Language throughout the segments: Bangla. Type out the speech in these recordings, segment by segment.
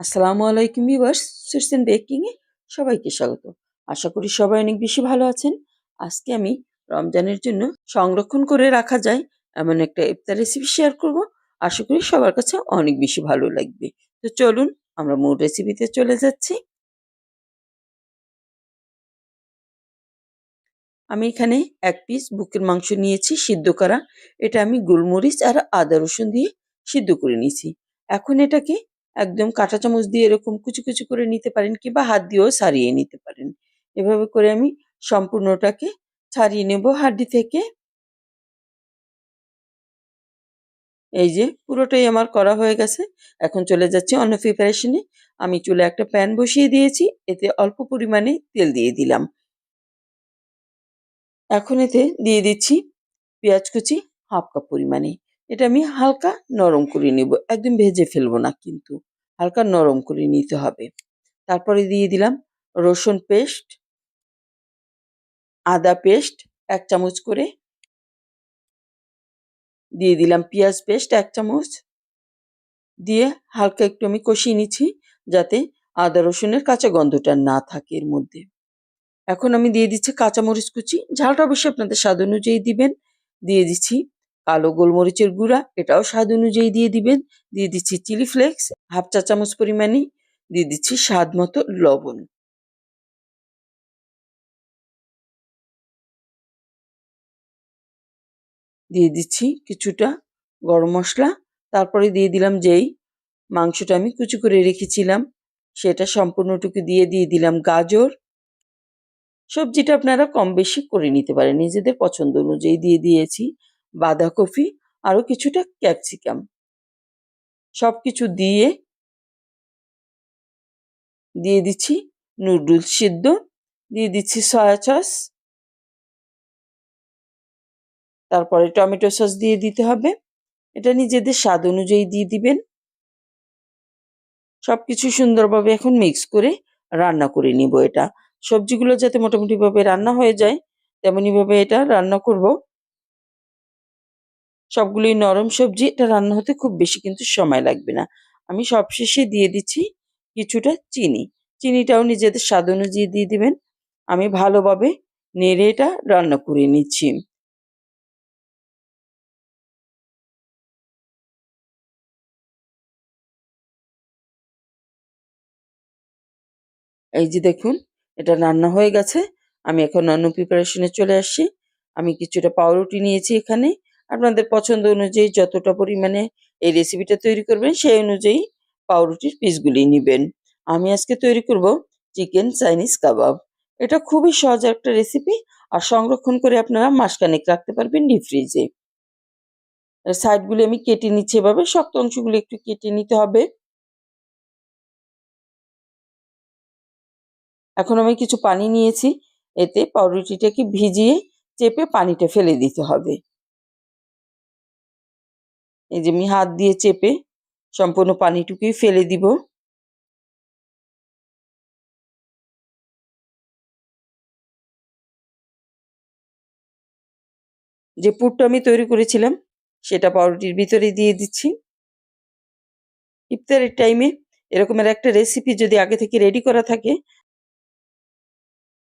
আসসালামু আলাইকুম ভিউয়ার্স সুইটস অ্যান্ড বেকিংয়ে সবাইকে স্বাগত। আশা করি সবাই অনেক বেশি ভালো আছেন। আজকে আমি রমজানের জন্য সংরক্ষণ করে রাখা যায় এমন একটা ইফতার রেসিপি শেয়ার করব। আশা করি সবার কাছে অনেক বেশি ভালো লাগবে। তো চলুন, আমরা মূল রেসিপিতে চলে যাচ্ছি। আমি এখানে এক পিস বুকের মাংস নিয়েছি, সিদ্ধ করা। এটা আমি গোলমরিচ আর আদা রসুন দিয়ে সিদ্ধ করে নিয়েছি। এখন এটাকে একদম কাঁটা চামচ দিয়ে এরকম কুচি কুচি করে নিতে পারেন কিংবা হাত দিয়েও ছাড়িয়ে নিতে পারেন। এভাবে করে আমি সম্পূর্ণটাকে ছাড়িয়ে নেব হাড্ডি থেকে। এই যে পুরোটাই আমার করা হয়ে গেছে। এখন চলে যাচ্ছে অন্য প্রিপারেশনে আমি চুলে একটা প্যান বসিয়ে দিয়েছি, এতে অল্প পরিমাণে তেল দিয়ে দিলাম। এখন এতে দিয়ে দিচ্ছি পেঁয়াজ কুচি হাফ কাপ পরিমাণে। এটা আমি হালকা নরম করে নেব। একদম ভেজে ফেলব না কিন্তু। হালকা নরম করে নিতে হবে। তারপরে দিয়ে দিলাম রসুন পেস্ট, আদা পেস্ট এক চামচ করে। দিয়ে দিলাম পেঁয়াজ পেস্ট এক চামচ। দিয়ে হালকা একটু আমি কষিয়ে নিচ্ছি যাতে আদা রসুনের কাঁচা গন্ধটা না থাকে এর মধ্যে। এখন আমি দিয়ে দিচ্ছি কাঁচামরিচ কুচি। ঝালটা অবশ্যই আপনাদের স্বাদ অনুযায়ী দিবেন। দিয়ে দিচ্ছি কালো গোলমরিচের গুঁড়া, এটাও স্বাদ অনুযায়ী দিয়ে দিবেন। দিয়ে দিচ্ছি চিলি ফ্লেক্স, হাফ চা চামচ পরিমাণে দিয়ে দিচ্ছি স্বাদ মতো লবণ। দিয়ে দিচ্ছি কিছুটা গরম মশলা। তারপরে দিয়ে দিলাম যেই মাংসটা আমি কুচি করে রেখেছিলাম, সেটা সম্পূর্ণটুকু দিয়ে দিয়ে দিলাম গাজর। সবজিটা আপনারা কম বেশি করে নিতে পারেন, নিজেদের পছন্দ অনুযায়ী দিয়ে দিয়েছি। বাঁধাকপি আরও কিছুটা ক্যাপসিকাম। সব কিছু দিয়ে দিয়ে দিচ্ছি নুডলস সিদ্ধ, দিয়ে দিচ্ছি সয়া সস। তারপরে টমেটো সস দিয়ে দিতে হবে। এটা নিজেদের স্বাদ অনুযায়ী দিয়ে দিবেন। সব কিছু সুন্দরভাবে এখন মিক্স করে রান্না করে নিব এটা। সবজিগুলো যাতে মোটামুটিভাবে রান্না হয়ে যায় তেমনইভাবে এটা রান্না করব। সবগুলোই নরম সবজি, এটা রান্না হতে খুব বেশি কিন্তু সময় লাগবে না। আমি সবশেষে দিয়ে দিচ্ছি কিছুটা চিনি। চিনিটাও নিজেদের স্বাদ অনুযায়ী দিয়ে দিবেন। আমি ভালোভাবে নেড়ে এটা রান্না করে নিচ্ছি। এই যে দেখুন, এটা রান্না হয়ে গেছে। আমি এখন অন্য প্রিপারেশনে চলে আসছি। আমি কিছুটা পাউরুটি নিয়েছি এখানে। আপনাদের পছন্দ অনুযায়ী যতটা পরিমাণে এই রেসিপিটা তৈরি করবেন, সেই অনুযায়ী পাউরুটির পিসগুলি নেবেন। আমি আজকে তৈরি করব চিকেন চাইনিজ কাবাব এটা খুবই সহজ একটা রেসিপি আর সংরক্ষণ করে আপনারা মাসখানেক রাখতে পারবেন ডিপ ফ্রিজে সাইডগুলি আমি কেটে নিচ্ছি এভাবে, শক্ত অংশগুলি একটু কেটে নিতে হবে। এখন আমি কিছু পানি নিয়েছি, এতে পাউরুটিটাকে ভিজিয়ে চেপে পানিটা ফেলে দিতে হবে। এই যে আমি হাত দিয়ে চেপে সম্পূর্ণ পানিটুকুই ফেলে দিব। যে পুরটা আমি তৈরি করেছিলাম, সেটা পাউরুটির ভিতরে দিয়ে দিচ্ছি। ইফতারের টাইমে এরকমের একটা রেসিপি যদি আগে থেকে রেডি করা থাকে,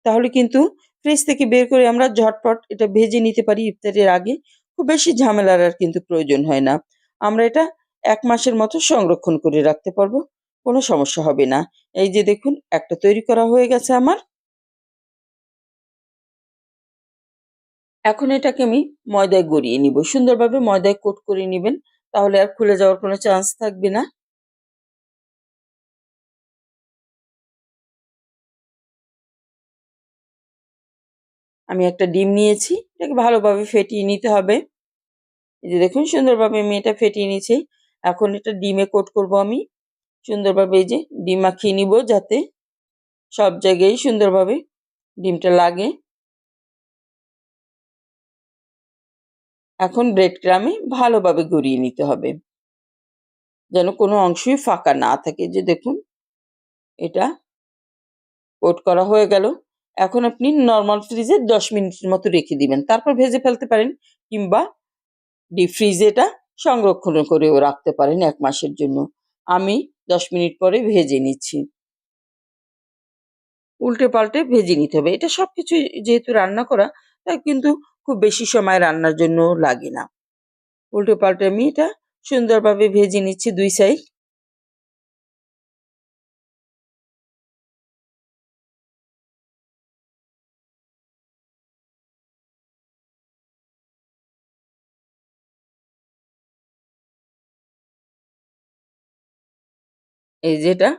তাহলে কিন্তু ফ্রিজ থেকে বের করে আমরা ঝটপট এটা ভেজে নিতে পারি ইফতারের আগে। খুব বেশি ঝামেলার আর কিন্তু প্রয়োজন হয় না। আমরা এটা এক মাসের মতো সংরক্ষণ করে রাখতে পারব, কোনো সমস্যা হবে না। এই যে দেখুন, একটা তৈরি করা হয়ে গেছে আমার। এখন এটাকে আমি ময়দায় গড়িয়ে নিব। সুন্দরভাবে ময়দায় কোট করে নেবেন, তাহলে আর খুলে যাওয়ার কোনো চান্স থাকবে না। আমি একটা ডিম নিয়েছি, এটাকে ভালোভাবে ফেটিয়ে নিতে হবে। এই যে দেখুন, সুন্দরভাবে আমি এটা ফেটিয়ে নিয়েছি। এখন এটা ডিমে কোট করব আমি। সুন্দরভাবে এই যে ডিম মাখিয়ে নিব যাতে সব জায়গায় সুন্দরভাবে ডিমটা লাগে। এখন ব্রেড ক্রামে ভালোভাবে গড়িয়ে নিতে হবে। যেন কোনো অংশই ফাঁকা না থাকে। যে দেখুন, এটা কোট করা হয়ে গেল। এখন আপনি নর্মাল ফ্রিজে দশ মিনিটের মতো রেখে দিবেন। তারপর ভেজে ফেলতে পারেন কিংবা ডিপ ফ্রিজে এটা সংরক্ষণ করেও রাখতে পারেন এক মাসের জন্য। আমি দশ মিনিট পরে ভেজে নিচ্ছি। উল্টে পাল্টে ভেজে নিতে হবে। এটা সব কিছু যেহেতু রান্না করা, তাই কিন্তু খুব বেশি সময় রান্নার জন্য লাগে না। উল্টে পাল্টে আমি এটা সুন্দরভাবে ভেজে নিচ্ছি দুই সাইড এই যেটা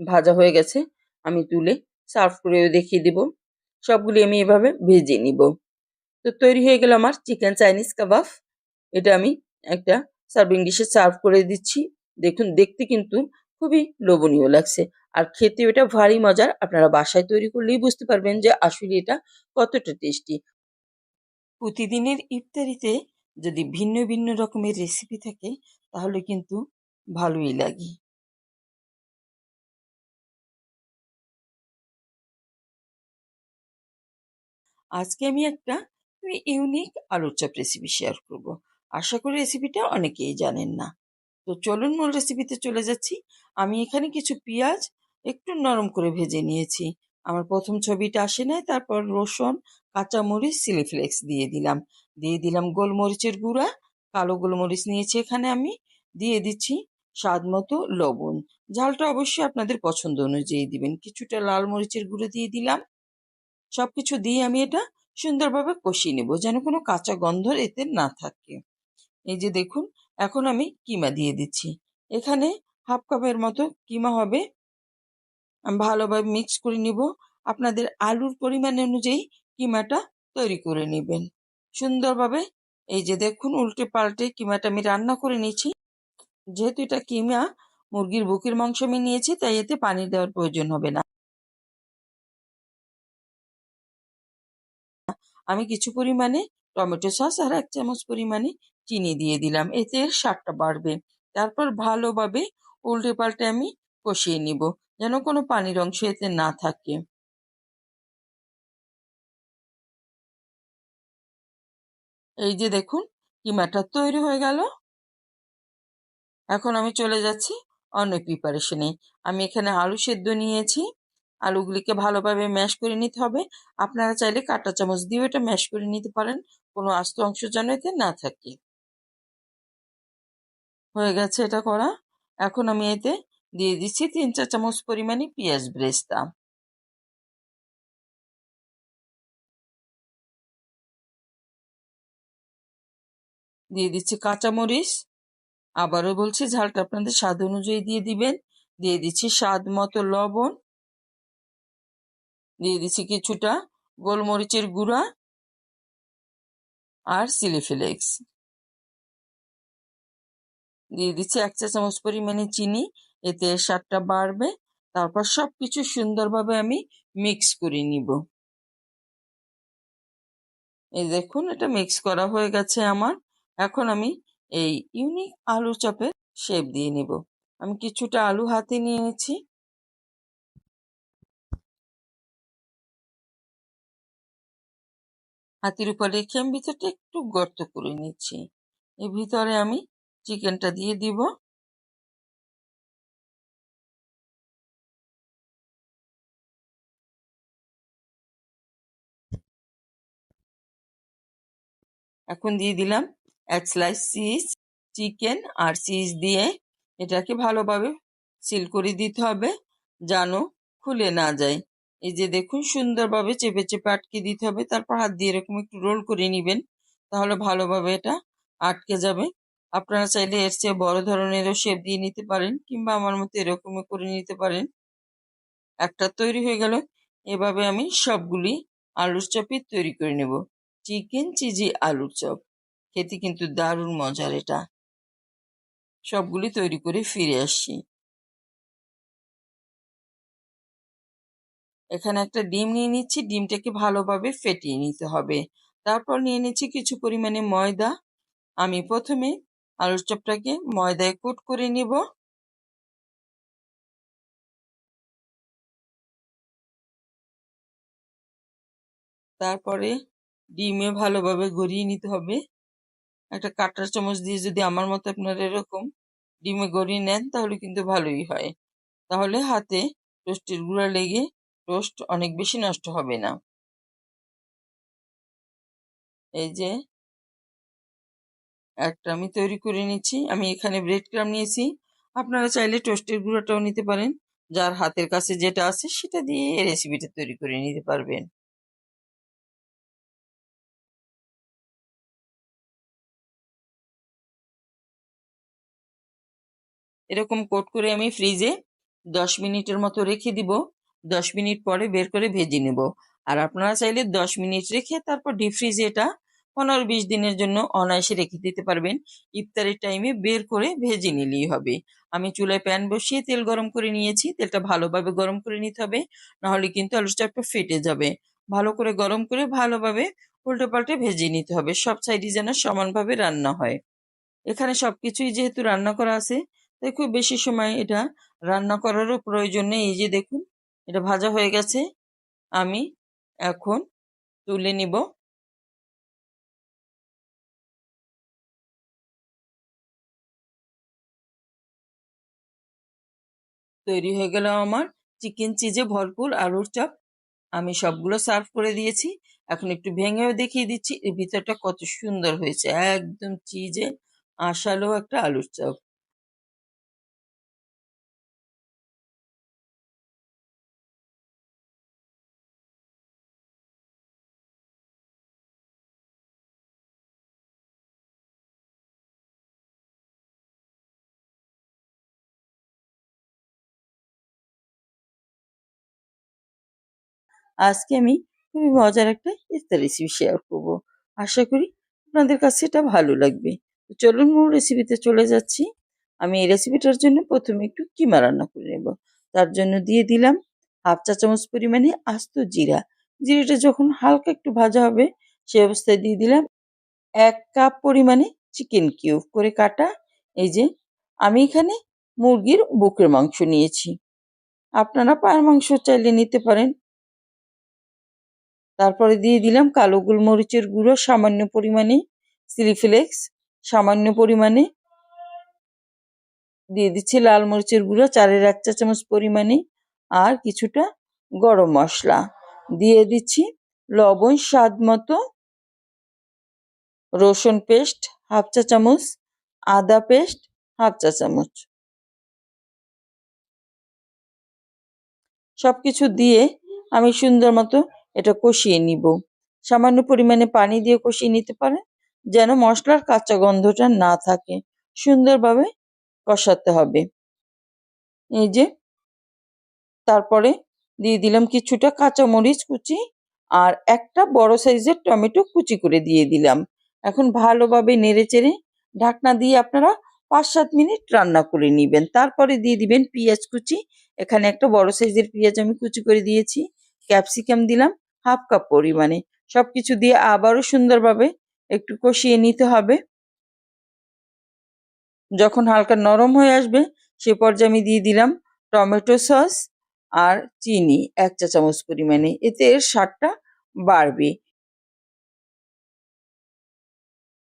ভাজা হয়ে গেছে, আমি তুলে সার্ভ করেও দেখিয়ে দিব। সবগুলি আমি এভাবে ভেজে নিব। তো তৈরি হয়ে গেল আমার চিকেন চাইনিজ কাবাব এটা আমি একটা সার্ভিং ডিশে সার্ভ করে দিচ্ছি। দেখুন, দেখতে কিন্তু খুবই লোভনীয় লাগছে। আর খেতে এটা ভারী মজার। আপনারা বাসায় তৈরি করলেই বুঝতে পারবেন যে আসলে এটা কতটা টেস্টি প্রতিদিনের ইফতারিতে যদি ভিন্ন ভিন্ন রকমের রেসিপি থাকে, তাহলে কিন্তু ভালোই লাগে। আজকে আমি একটা ইউনিক আলুর চপ রেসিপি শেয়ার করব। আশা করি রেসিপিটা অনেকেই জানেন না। তো চলুন মূল রেসিপিতে চলে যাচ্ছি। আমি এখানে কিছু পেঁয়াজ একটু নরম করে ভেজে নিয়েছি। আমার প্রথম ছবিটা আসে নাই, তারপর রসুন, কাঁচামরিচ চিলি ফ্লেক্স দিয়ে দিলাম। দিয়ে দিলাম গোলমরিচের গুঁড়া। কালো গোলমরিচ নিয়েছি এখানে আমি। দিয়ে দিচ্ছি স্বাদ মতো লবণ। ঝালটা অবশ্যই আপনাদের পছন্দ অনুযায়ী দিবেন। কিছুটা লাল মরিচের গুঁড়ো দিয়ে দিলাম। সবকিছু দিয়ে আমি এটা সুন্দরভাবে কষিয়ে নেব, যেন কোনো কাঁচা গন্ধ এতে না থাকে। এই যে দেখুন, এখন আমি কিমা দিয়ে দিচ্ছি। এখানে হাফ কাপের মতো কিমা হবে। ভালোভাবে মিক্স করে নিব। আপনাদের আলুর পরিমাণ অনুযায়ী কিমাটা তৈরি করে নেবেন। সুন্দরভাবে এই যে দেখুন, উল্টে পাল্টে কিমাটা আমি রান্না করে নিয়েছি। যেহেতু এটা কিমা, মুরগির বুকের মাংস আমি নিয়েছি, তাই এতে পানি দেওয়ার প্রয়োজন হবে না। আমি কিছু পরিমাণে টমেটো সস আর এক চামচ পরিমাণে চিনি দিয়ে দিলাম। এতে এর স্বাদটা বাড়বে। তারপর ভালোভাবে উল্টে পাল্টে আমি কষিয়ে নিব, যেন কোনো পানির অংশ এতে না থাকে। এই যে দেখুন, কিমাটা তৈরি হয়ে গেল। এখন আমি চলে যাচ্ছি অন্য প্রিপারেশনে আমি এখানে আলু সেদ্ধ নিয়েছি। আলুগুলিকে ভালোভাবে ম্যাশ করে নিতে হবে। আপনারা চাইলে কাঁটা চামচ দিয়েও এটা ম্যাশ করে নিতে পারেন। কোনো আস্ত অংশ যেন এতে না থাকে। হয়ে গেছে এটা করা। এখন আমি এতে দিয়ে দিচ্ছি তিন চার চামচ পরিমাণে পেঁয়াজ ব্রেস্তা। দিয়ে দিচ্ছি কাঁচামরিচ। আবারও বলছি ঝালটা আপনাদের স্বাদ অনুযায়ী দিয়ে দিবেন। দিয়ে দিচ্ছি স্বাদ মতো লবণ। দিয়ে দিচ্ছি কিছুটা গোলমরিচের গুঁড়া আর চিলি ফ্লেক্স দিয়ে দিচ্ছি এক চা চামচ পরিমাণে চিনি, এতে স্বাদটা বাড়বে। তারপর সব কিছু সুন্দরভাবে আমি মিক্স করে নিব। এই দেখুন, এটা মিক্স করা হয়ে গেছে আমার। এখন আমি এই ইউনিক আলু চপের শেপ দিয়ে নিব। আমি কিছুটা আলু হাতে নিয়েছি হাতির উপর রেখে আমি ভিতরটা একটু গর্ত করে নিচ্ছি। এর ভিতরে আমি চিকেনটা দিয়ে দিব। এখন দিয়ে দিলাম এক স্লাইস চিজ চিকেন আর চিজ দিয়ে এটাকে ভালোভাবে সিল করে দিতে হবে, যেন খুলে না যায়। এই যে দেখুন, সুন্দরভাবে চেপে চেপে আটকে দিতে হবে। তারপর হাত দিয়ে এরকম একটু রোল করে নেবেন, তাহলে ভালোভাবে এটা আটকে যাবে। আপনারা চাইলে এর চেয়ে বড় ধরনেরও শেপ দিয়ে নিতে পারেন, কিংবা আমার মতো এরকমও করে নিতে পারেন। একটা তৈরি হয়ে গেল। এভাবে আমি সবগুলি আলুর চপই তৈরি করে নেব। চিকেন চিজি আলুর চপ। খেতে কিন্তু দারুণ মজার এটা। সবগুলি তৈরি করে ফিরে আসছি। এখানে একটা ডিম নিয়ে নিচ্ছি, ডিমটাকে ভালোভাবে ফেটিয়ে নিতে হবে। তারপর নিয়ে নিচ্ছি কিছু পরিমাণে ময়দা। আমি প্রথমে আলুর চপটাকে ময়দায় কোট করে নিব। তারপরে ডিমে ভালোভাবে গড়িয়ে নিতে হবে। একটা কাঁটার চামচ দিয়ে যদি আমার মতো আপনার এরকম ডিমে গড়িয়ে নেন, তাহলে কিন্তু ভালোই হয়। তাহলে হাতে টোস্টের গুঁড়া লেগে টোস্ট অনেক বেশি নষ্ট হবে না। এই যে একটা আমি তৈরি করে নিচ্ছি। আমি এখানে ব্রেড ক্রাম নিয়েছি। আপনারা চাইলে টোস্টের গুঁড়াটাও নিতে পারেন। যার হাতের কাছে যেটা আছে সেটা দিয়ে এই রেসিপিটা তৈরি করে নিতে পারবেন। এরকম কোট করে আমি ফ্রিজে দশ মিনিটের মতো রেখে দিব। দশ মিনিট পরে বের করে ভেজে নেব। আর আপনারা চাইলে দশ মিনিট রেখে তারপর ডিপ ফ্রিজে এটা পনেরো বিশ দিনের জন্য অনায়াসে রেখে দিতে পারবেন। ইফতারের টাইমে বের করে ভেজে নিলেই হবে। আমি চুলায় প্যান বসিয়ে তেল গরম করে নিয়েছি। তেলটা ভালোভাবে গরম করে নিতে হবে। নাহলে কিন্তু আলু চাপটা ফেটে যাবে। ভালো করে গরম করে ভালোভাবে উল্টে পাল্টে ভেজে নিতে হবে। সব সাইডে যেন সমানভাবে রান্না হয়। এখানে সবকিছুই যেহেতু রান্না করা আছে, তাই খুব বেশি সময় এটা রান্না করারও প্রয়োজন নেই। এই যে দেখুন এটা ভাজা হয়ে গেছে। আমি এখন তুলে নিব। তৈরি হয়ে গেল আমার চিকেন চিজে ভরপুর আলুর চপ। আমি সবগুলো সার্ভ করে দিয়েছি। এখন একটু ভেঙেও দেখিয়ে দিচ্ছি। এর ভিতরটা কত সুন্দর হয়েছে। একদম চিজে আশালো একটা আলুর চপ। আজকে আমি খুবই মজার একটা ইফতার রেসিপি শেয়ার করব। আশা করি আপনাদের কাছে এটা ভালো লাগবে। তো চলুন মূল রেসিপিতে চলে যাচ্ছি। আমি এই রেসিপিটার জন্য প্রথমে একটু কিমা রান্না করে নেব। তার জন্য দিয়ে দিলাম হাফ চা চামচ পরিমাণে আস্ত জিরা। জিরাটা যখন হালকা একটু ভাজা হবে, সে অবস্থায় দিয়ে দিলাম এক কাপ পরিমাণে চিকেন কিউব করে কাটা। এই যে, আমি এখানে মুরগির বুকের মাংস নিয়েছি। আপনারা পায়ের মাংস চাইলে নিতে পারেন। তারপরে দিয়ে দিলাম কালো গোলমরিচের গুঁড়ো, সামান্য পরিমাণে চিলি ফ্লেক্স সামান্য পরিমাণে দিয়ে দিচ্ছি লাল মরিচের গুঁড়ো, চারের এক চা চামচ পরিমাণে আর কিছুটা গরম মশলা। দিয়ে দিচ্ছি লবণ স্বাদ মতো, রসুন পেস্ট হাফ চা চামচ, আদা পেস্ট হাফ চা চামচ। সব কিছু দিয়ে আমি সুন্দর মতো এটা কষিয়ে নিব। সামান্য পরিমাণে পানি দিয়ে কষিয়ে নিতে পারেন, যেন মশলার কাঁচা গন্ধটা না থাকে। সুন্দরভাবে কষাতে হবে। এই যে, তারপরে দিয়ে দিলাম কিছুটা কাঁচামরিচ কুচি আর একটা বড় সাইজের টমেটো কুচি করে দিয়ে দিলাম। এখন ভালোভাবে নেড়ে চেড়ে ঢাকনা দিয়ে আপনারা পাঁচ সাত মিনিট রান্না করে নেবেন। তারপরে দিয়ে দিবেন পেঁয়াজ কুচি। এখানে একটা বড় সাইজের পেঁয়াজ আমি কুচি করে দিয়েছি। ক্যাপসিকাম দিলাম হাফ কাপ পরিমাণে। সব কিছু দিয়ে আবারও সুন্দরভাবে একটু কষিয়ে নিতে হবে। যখন হালকা নরম হয়ে আসবে, সে পর্যায়ে আমি দিয়ে দিলাম টমেটো সস আর চিনি, এক চা চামচ পরিমাণে। এতে এর স্বাদটা বাড়বে।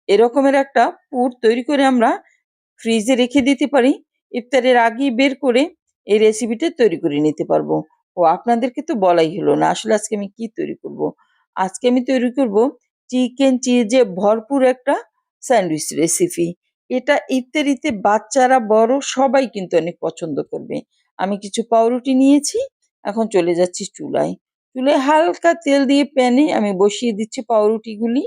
এরকমের একটা পুর তৈরি করে আমরা ফ্রিজে রেখে দিতে পারি। ইফতারের আগেই বের করে এই রেসিপিটা তৈরি করে নিতে পারব। ও আপনাদেরকে তো বলাই হলো না, আসলে আজকে আমি কি তৈরি করব। আজকে আমি তৈরি করব চিকেন চিজে ভরপুর একটা স্যান্ডউইচ রেসিপি এটা ইত্যাদিতে বাচ্চারা, বড় সবাই কিন্তু অনেক পছন্দ করবে। আমি কিছু পাউরুটি নিয়েছি, এখন চলে যাচ্ছি চুলায়। চুলায় হালকা তেল দিয়ে প্যানে আমি বসিয়ে দিচ্ছি পাউরুটিগুলি।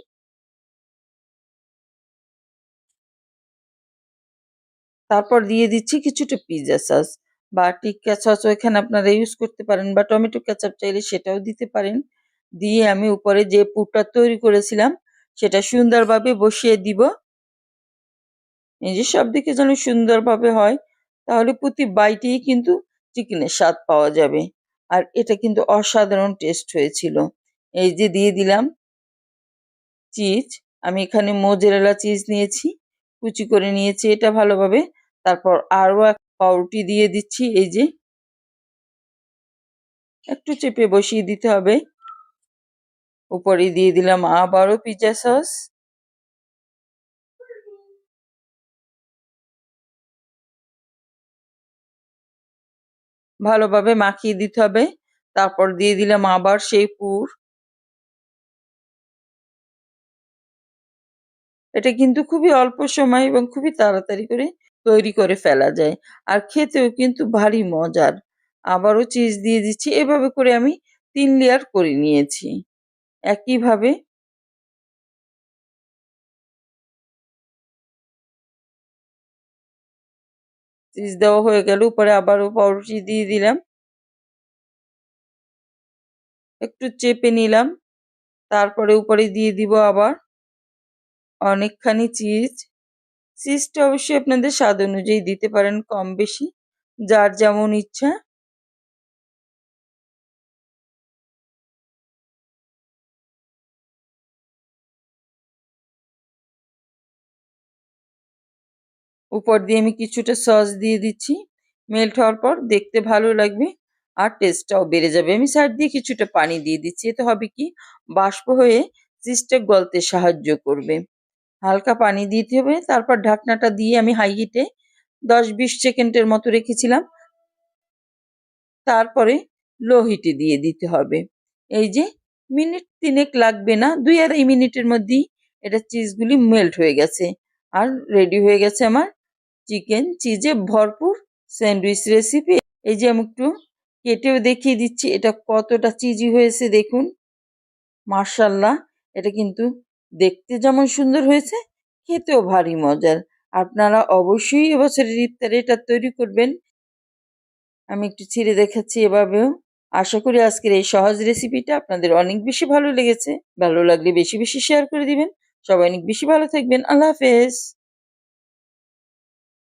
তারপর দিয়ে দিচ্ছি কিছুটা পিৎজা সস বা টিক্কা সসও এখানে আপনারা ইউজ করতে পারেন বা টমেটো কেচাপ চাইলে সেটাও দিতে পারেন। দিয়ে আমি উপরে যে পুরটা তৈরি করেছিলাম, সেটা সুন্দরভাবে বসিয়ে দিব। এই যে সব দিকে যেন সুন্দরভাবে হয়, তাহলে প্রতি বাইটেই কিন্তু চিকেনের স্বাদ পাওয়া যাবে। আর এটা কিন্তু অসাধারণ টেস্ট হয়েছিল। এই যে দিয়ে দিলাম চিজ আমি এখানে মোজেরেলা চিজ নিয়েছি, কুচি করে নিয়েছি এটা ভালোভাবে। তারপর আরও পাউরুটি দিয়ে দিচ্ছি, এই যে। একটু চেপে বসিয়ে দিতে হবে। উপরে দিয়ে দিলাম আবারও পিৎজা সস ভালোভাবে মাখিয়ে দিতে হবে। তারপর দিয়ে দিলাম আবার সেই পুর। এটা কিন্তু খুবই অল্প সময় এবং খুবই তাড়াতাড়ি করে তৈরি করে ফেলা যায়। আর খেতেও কিন্তু ভারী মজার। আবারও চিজ দিয়ে দিচ্ছি। এভাবে করে আমি তিন লেয়ার করে নিয়েছি। একইভাবে চিজ দেওয়া হয়ে গেল। উপরে আবারও পাউরুটি দিয়ে দিলাম। একটু চেপে নিলাম। তারপরে উপরে দিয়ে দিব আবার অনেকখানি চিজ চিজটা অবশ্যই আপনাদের স্বাদ অনুযায়ী দিতে পারেন কম বেশি। যার যেমন ইচ্ছা। উপর দিয়ে আমি কিছুটা সস দিয়ে দিচ্ছি। মেল্ট হওয়ার পর দেখতে ভালো লাগবে আর টেস্টটাও বেড়ে যাবে। আমি সাইড দিয়ে কিছুটা পানি দিয়ে দিচ্ছি। এতে হবে কি? বাষ্প হয়ে চিজটা গলতে সাহায্য করবে। হালকা পানি দিতে হবে। তারপর ঢাকনাটা দিয়ে আমি হাই হিটে দশ বিশ সেকেন্ডের মতো রেখেছিলাম। তারপরে লো হিটে দিয়ে দিতে হবে। এই যে মিনিট তিনেক লাগবে না, দুই আড়াই মিনিটের মধ্যেই এটা চিজগুলি মেল্ট হয়ে গেছে। আর রেডি হয়ে গেছে আমার চিকেন চিজে ভরপুর স্যান্ডউইচ রেসিপি এই যে আমি একটু কেটেও দেখিয়ে দিচ্ছি, এটা কতটা চিজি হয়েছে দেখুন। মার্শাল্লাহ এটা কিন্তু দেখতে যেমন সুন্দর হয়েছে, খেতেও ভারী মজার। আপনারা অবশ্যই এবছরের ইফতারে এটা তৈরি করবেন। আমি একটু ছিঁড়ে দেখাচ্ছি এভাবেও। আশা করি আজকের এই সহজ রেসিপিটা আপনাদের অনেক বেশি ভালো লেগেছে। ভালো লাগলে বেশি বেশি শেয়ার করে দিবেন। সবাই অনেক বেশি ভালো থাকবেন। আল্লাহ হাফেজ।